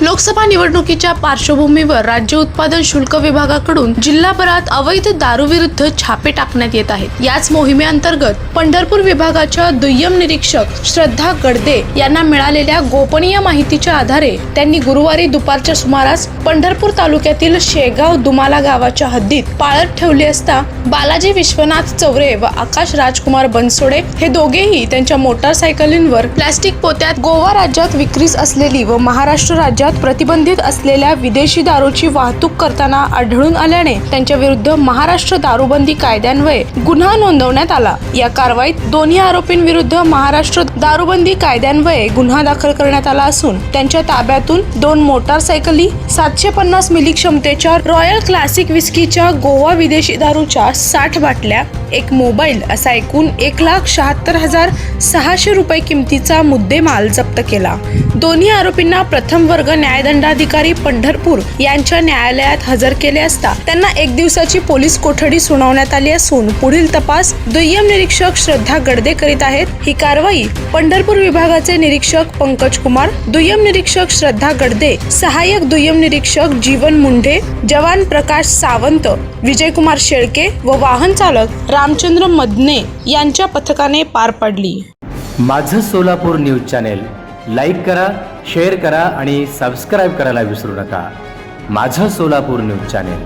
लोकसभा निवडणुकीच्या पार्श्वभूमीवर राज्य उत्पादन शुल्क विभागाकडून जिल्हाभरात अवैध दारूविरुद्ध छापे टाकण्यात येत आहेत. याच मोहिमेअंतर्गत पंढरपूर विभागाच्या दुय्यम निरीक्षक श्रद्धा गडदे यांना मिळालेल्या गोपनीय माहितीच्या आधारे त्यांनी गुरुवारी दुपारच्या सुमारास पंढरपूर तालुक्यातील शेगाव दुमाला गावाच्या हद्दीत पाळत ठेवली असता बालाजी विश्वनाथ चौरे व आकाश राजकुमार बनसोडे हे दोघेही त्यांच्या मोटारसायकलींवर प्लॅस्टिक पोत्यात गोवा राज्यात विक्रीस असलेली व महाराष्ट्र राज्यात प्रतिबंधित असलेल्या विदेशी दारूची वाहतूक करताना आढळून आल्याने त्यांच्या विरुद्ध महाराष्ट्र दारूबंदी कायद्यान्वये गुन्हा नोंदवण्यात आला. या कारवाईत दोन्ही आरोपींविरुद्ध महाराष्ट्र दारूबंदी कायद्यान्वये गुन्हा दाखल करण्यात आला असून त्यांच्या ताब्यातून दोन मोटारसायकली सातशे पन्नास मिली क्षमतेच्या रॉयल क्लासिक विस्कीच्या गोवा विदेशी दारूच्या साठ बाटल्या एक मोबाईल असा एकूण एक लाख शहात्तर हजार सहाशे रुपये किमतीचा मुद्देमाल जप्त केला. दोन्ही आरोपींना प्रथम वर्ग न्यायदंडाधिकारी पंढरपूर यांच्या न्यायालयात हजर केले असता त्यांना एक दिवसाची पोलीस कोठडी सुनावण्यात आली असून पुढील तपास दुय्यम निरीक्षक श्रद्धा गडदे करीत आहेत. ही कारवाई पंढरपूर विभागाचे निरीक्षक पंकज कुमार दुय्यम निरीक्षक श्रद्धा गडदे सहाय्यक दुय्यम निरीक्षक जीवन मुंढे जवान प्रकाश सावंत विजयकुमार शेळके व वाहन चालक रामचंद्र मदने यांच्या पथकाने पार पाडली. माझं सोलापूर न्यूज चॅनेल लाईक करा शेअर करा आणि सबस्क्राईब करायला विसरू नका. माझं सोलापूर न्यूज चॅनेल.